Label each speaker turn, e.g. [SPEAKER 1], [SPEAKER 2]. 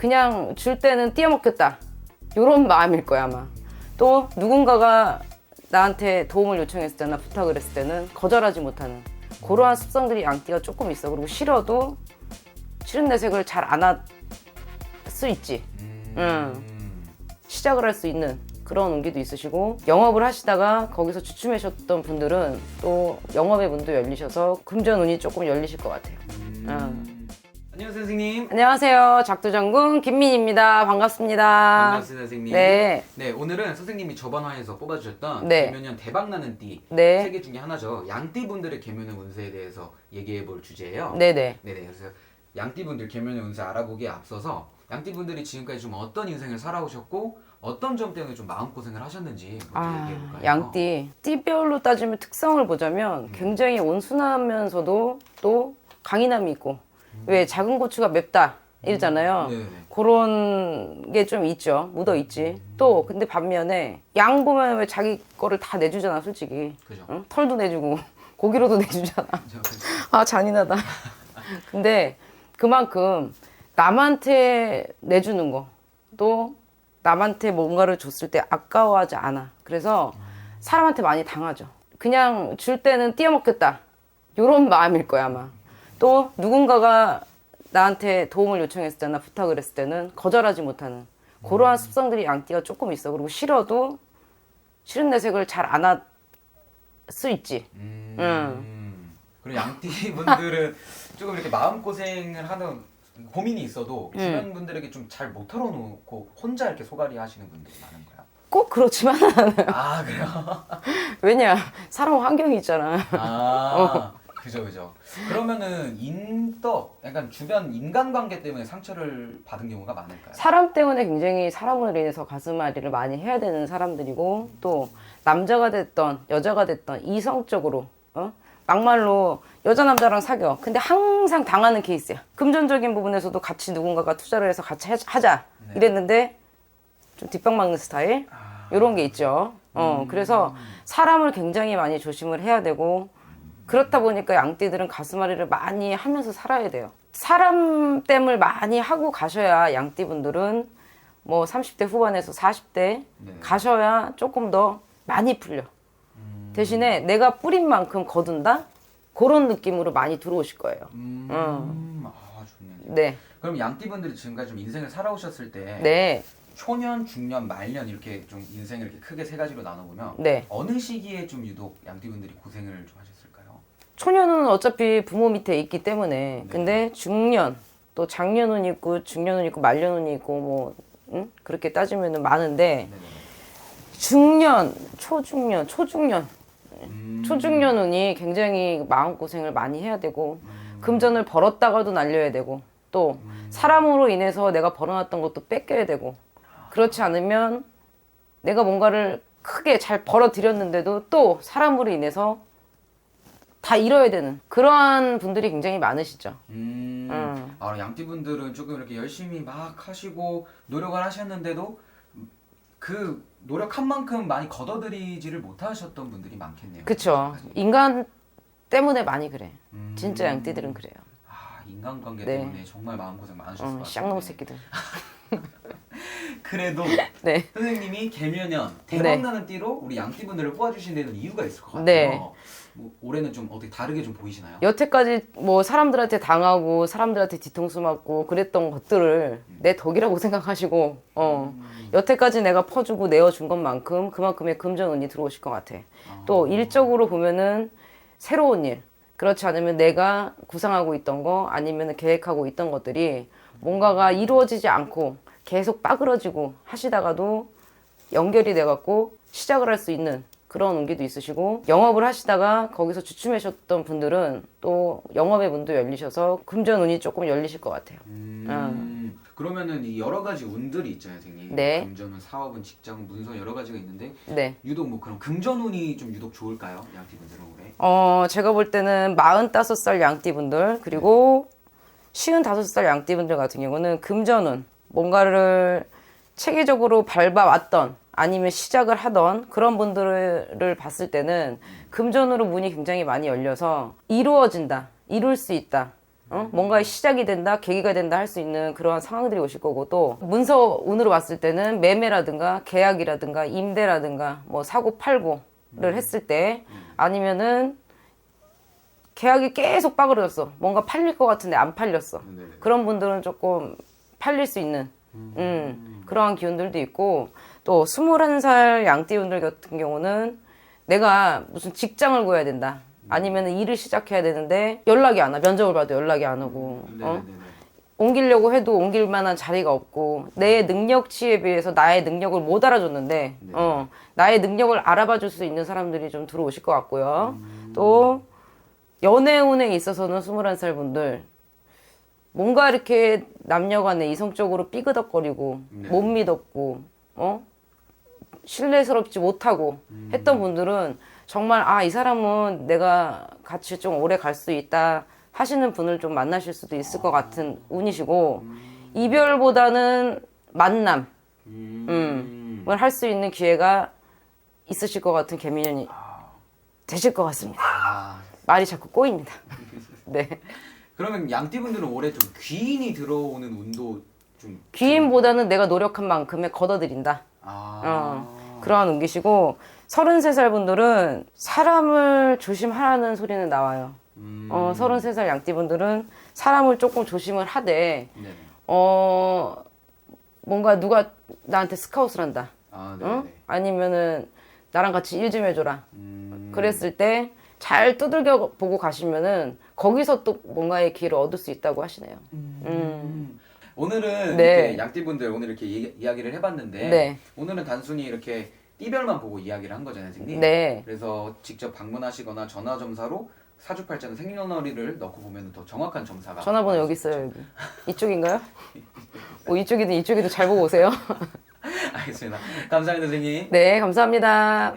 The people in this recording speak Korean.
[SPEAKER 1] 그냥 줄 때는 띄어먹겠다. 요런 마음일 거야, 아마. 또 누군가가 나한테 도움을 요청했을 때나 부탁을 했을 때는 거절하지 못하는 그러한 습성들이 양띠가 조금 있어. 그리고 싫어도 싫은 내색을 잘 안 할 수 있지. 응. 시작을 할 수 있는 그런 운기도 있으시고 영업을 하시다가 거기서 주춤하셨던 분들은 또 영업의 문도 열리셔서 금전 운이 조금 열리실 것 같아요. 응.
[SPEAKER 2] 안녕하세요 선생님.
[SPEAKER 1] 안녕하세요. 작두장군 김민입니다. 반갑습니다.
[SPEAKER 2] 반갑습니다 선생님.
[SPEAKER 1] 네.
[SPEAKER 2] 네 오늘은 선생님이 저번 화에서 뽑아주셨던
[SPEAKER 1] 네.
[SPEAKER 2] 개면년 대박나는 띠
[SPEAKER 1] 네.
[SPEAKER 2] 세개 중에 하나죠. 양띠 분들의 개면의 운세에 대해서 얘기해 볼 주제예요.
[SPEAKER 1] 네네.
[SPEAKER 2] 네네. 그래서 양띠 분들 개면의 운세 알아보기에 앞서서 양띠 분들이 지금까지 좀 어떤 인생을 살아오셨고 어떤 점 때문에 좀 마음 고생을 하셨는지
[SPEAKER 1] 아,
[SPEAKER 2] 얘기해 볼까요?
[SPEAKER 1] 양띠. 띠별로 따지면 특성을 보자면 굉장히 온순하면서도 또 강인함이 있고 왜 작은 고추가 맵다 이러잖아요.
[SPEAKER 2] 네네.
[SPEAKER 1] 그런 게 좀 있죠. 묻어 있지. 또 근데 반면에 양 보면 왜 자기 거를 다 내주잖아, 솔직히.
[SPEAKER 2] 그죠.
[SPEAKER 1] 응? 털도 내주고 고기로도 내주잖아. 아 잔인하다. 근데 그만큼 남한테 내주는 거 또 남한테 뭔가를 줬을 때 아까워하지 않아. 그래서 사람한테 많이 당하죠. 그냥 줄 때는 띄어먹겠다. 요런 마음일 거야 아마. 또 누군가가 나한테 도움을 요청했을 때나 부탁을 했을 때는 거절하지 못하는 그러한 습성들이 양띠가 조금 있어. 그리고 싫어도 싫은 내색을 잘 안 할 수 있지.
[SPEAKER 2] 음. 그리고 양띠 분들은 조금 이렇게 마음 고생을 하는 고민이 있어도 주변 분들에게 좀 잘 못 털어놓고 혼자 이렇게 소갈이 하시는 분들이 많은 거야.
[SPEAKER 1] 꼭 그렇지만
[SPEAKER 2] 아 그래요?
[SPEAKER 1] 왜냐 사람 환경이 있잖아.
[SPEAKER 2] 아 그죠 그죠. 그러면은 인덕, 약간 주변 인간관계 때문에 상처를 받은 경우가 많을까요?
[SPEAKER 1] 사람 때문에 굉장히 사람으로 인해서 가슴앓이를 많이 해야 되는 사람들이고 또 남자가 됐던 여자가 됐던 이성적으로 어? 막말로 여자 남자랑 사겨. 근데 항상 당하는 케이스야. 금전적인 부분에서도 같이 누군가가 투자를 해서 같이 하- 하자
[SPEAKER 2] 네.
[SPEAKER 1] 이랬는데 좀 뒷방 막는 스타일
[SPEAKER 2] 아,
[SPEAKER 1] 이런 게 있죠. 어 그래서 사람을 굉장히 많이 조심을 해야 되고 그렇다 보니까 양띠들은 가슴앓이를 많이 하면서 살아야 돼요. 사람 땜을 많이 하고 가셔야 양띠분들은 뭐 30대 후반에서 40대
[SPEAKER 2] 네.
[SPEAKER 1] 가셔야 조금 더 많이 풀려. 대신에 내가 뿌린 만큼 거둔다? 그런 느낌으로 많이 들어오실 거예요.
[SPEAKER 2] 음, 아 좋네요.
[SPEAKER 1] 네.
[SPEAKER 2] 그럼 양띠 분들이 지금까지 좀 인생을 살아오셨을 때
[SPEAKER 1] 네.
[SPEAKER 2] 초년, 중년, 말년 이렇게 좀 인생을 이렇게 크게 세 가지로 나눠보면
[SPEAKER 1] 네.
[SPEAKER 2] 어느 시기에 좀 유독 양띠 분들이 고생을 좀 하셨을까요?
[SPEAKER 1] 초년은 어차피 부모 밑에 있기 때문에
[SPEAKER 2] 네.
[SPEAKER 1] 근데 중년 또 장년은 있고 중년은 있고 말년은 있고 뭐 응? 그렇게 따지면은 많은데
[SPEAKER 2] 네네.
[SPEAKER 1] 중년, 초중년, 초중년,
[SPEAKER 2] 음,
[SPEAKER 1] 초중년 운이 굉장히 마음 고생을 많이 해야 되고
[SPEAKER 2] 음.
[SPEAKER 1] 금전을 벌었다가도 날려야 되고 또 사람으로 인해서 내가 벌어놨던 것도 뺏겨야 되고 그렇지 않으면 내가 뭔가를 크게 잘 벌어들였는데도 또 사람으로 인해서 다 잃어야 되는 그러한 분들이 굉장히 많으시죠.
[SPEAKER 2] 음,
[SPEAKER 1] 음.
[SPEAKER 2] 아, 양띠 분들은 조금 이렇게 열심히 막 하시고 노력을 하셨는데도 그 노력한 만큼 많이 걷어들이지를 못하셨던 분들이 많겠네요.
[SPEAKER 1] 그쵸. 인간 때문에 많이 그래.
[SPEAKER 2] 음.
[SPEAKER 1] 진짜 양띠들은 그래요.
[SPEAKER 2] 아 인간관계
[SPEAKER 1] 네.
[SPEAKER 2] 때문에 정말 마음고생 많으셨을 것
[SPEAKER 1] 어,
[SPEAKER 2] 같아요.
[SPEAKER 1] 쌍놈 새끼들.
[SPEAKER 2] 그래도
[SPEAKER 1] 네.
[SPEAKER 2] 선생님이 개면연 대박나는 띠로 우리 양띠 분들을 뽑아주신 데는 이유가 있을 것 같아요.
[SPEAKER 1] 네.
[SPEAKER 2] 뭐, 올해는 좀 어떻게 다르게 좀 보이시나요?
[SPEAKER 1] 여태까지 뭐 사람들한테 당하고 사람들한테 뒤통수 맞고 그랬던 것들을 내 덕이라고 생각하시고 어 여태까지 내가 퍼주고 내어준 것만큼 그만큼의 금전 운이 들어오실 것 같아. 또 일적으로 보면은 새로운 일 그렇지 않으면 내가 구상하고 있던 거 아니면 계획하고 있던 것들이 뭔가가 이루어지지 않고 계속 빠그러지고 하시다가도 연결이 돼갖고 시작을 할 수 있는 그런 운기도 있으시고 영업을 하시다가 거기서 주춤하셨던 분들은 또 영업의 문도 열리셔서 금전 운이 조금 열리실 것 같아요.
[SPEAKER 2] 음, 그러면은 이 여러 가지 운들이 있잖아요, 선생님.
[SPEAKER 1] 네.
[SPEAKER 2] 금전은 사업은 직장, 문서 여러 가지가 있는데
[SPEAKER 1] 네.
[SPEAKER 2] 유독 뭐 그런 금전 운이 좀 유독 좋을까요, 양띠 분들은 올해?
[SPEAKER 1] 어, 제가 볼 때는 45살 양띠 분들, 그리고 55살 양띠 분들 같은 경우는 금전 운, 뭔가를 체계적으로 밟아왔던, 아니면 시작을 하던 그런 분들을 봤을 때는 금전으로 문이 굉장히 많이 열려서 이루어진다, 이룰 수 있다. 어? 뭔가의 시작이 된다, 계기가 된다 할 수 있는 그러한 상황들이 오실 거고 또 문서 운으로 봤을 때는 매매라든가 계약이라든가 임대라든가 뭐 사고 팔고를 했을 때 아니면은 계약이 계속 빠그러졌어. 뭔가 팔릴 것 같은데 안 팔렸어.
[SPEAKER 2] 네네.
[SPEAKER 1] 그런 분들은 조금 팔릴 수 있는 음, 그러한 기운들도 있고 또 21살 양띠분들 같은 경우는 내가 무슨 직장을 구해야 된다. 아니면 일을 시작해야 되는데 연락이 안 와. 면접을 봐도 연락이 안 오고. 어?
[SPEAKER 2] 네네네.
[SPEAKER 1] 옮기려고 해도 옮길 만한 자리가 없고 내 능력치에 비해서 나의 능력을 못 알아줬는데
[SPEAKER 2] 네.
[SPEAKER 1] 어, 나의 능력을 알아봐 줄 수 있는 사람들이 좀 들어오실 것 같고요. 또 연애운에 있어서는 21살 분들 뭔가 이렇게 남녀 간에 이성적으로 삐그덕거리고
[SPEAKER 2] 네.
[SPEAKER 1] 못 믿었고 어 신뢰스럽지 못하고 했던 분들은 정말 아 이 사람은 내가 같이 좀 오래 갈 수 있다 하시는 분을 좀 만나실 수도 있을 것 같은 운이시고 이별보다는 만남을
[SPEAKER 2] 음.
[SPEAKER 1] 할수 있는 기회가 있으실 것 같은 개미년이 되실 것 같습니다.
[SPEAKER 2] 아,
[SPEAKER 1] 말이 자꾸 꼬입니다. 네.
[SPEAKER 2] 그러면 양띠분들은 올해 좀 귀인이 들어오는 운도 좀
[SPEAKER 1] 귀인보다는 내가 노력한 만큼의 걷어들인다.
[SPEAKER 2] 아.
[SPEAKER 1] 어, 그러한 운기시고 33살 분들은 사람을 조심하라는 소리는 나와요.
[SPEAKER 2] 음.
[SPEAKER 1] 어, 33살 양띠분들은 사람을 조금 조심을 하되
[SPEAKER 2] 네네.
[SPEAKER 1] 어, 뭔가 누가 나한테 스카웃을 한다.
[SPEAKER 2] 아, 네네.
[SPEAKER 1] 어? 아니면은 나랑 같이 일 좀 해줘라.
[SPEAKER 2] 음.
[SPEAKER 1] 그랬을 때 잘 두들겨 보고 가시면은 거기서 또 뭔가의 기회를 얻을 수 있다고 하시네요. 음.
[SPEAKER 2] 오늘은
[SPEAKER 1] 네.
[SPEAKER 2] 이렇게 양띠분들 오늘 이렇게 얘기- 이야기를 해봤는데
[SPEAKER 1] 네.
[SPEAKER 2] 오늘은 단순히 이렇게 띠별만 보고 이야기를 한 거잖아요, 선생님.
[SPEAKER 1] 네.
[SPEAKER 2] 그래서 직접 방문하시거나 전화 점사로 사주팔자는 생년월일을 넣고 보면 더 정확한 점사가
[SPEAKER 1] 전화번호 여기 있어요, 여기. 이쪽인가요? 뭐 이쪽이든 이쪽이든 잘 보고 오세요.
[SPEAKER 2] 알겠습니다. 감사합니다, 선생님.
[SPEAKER 1] 네, 감사합니다.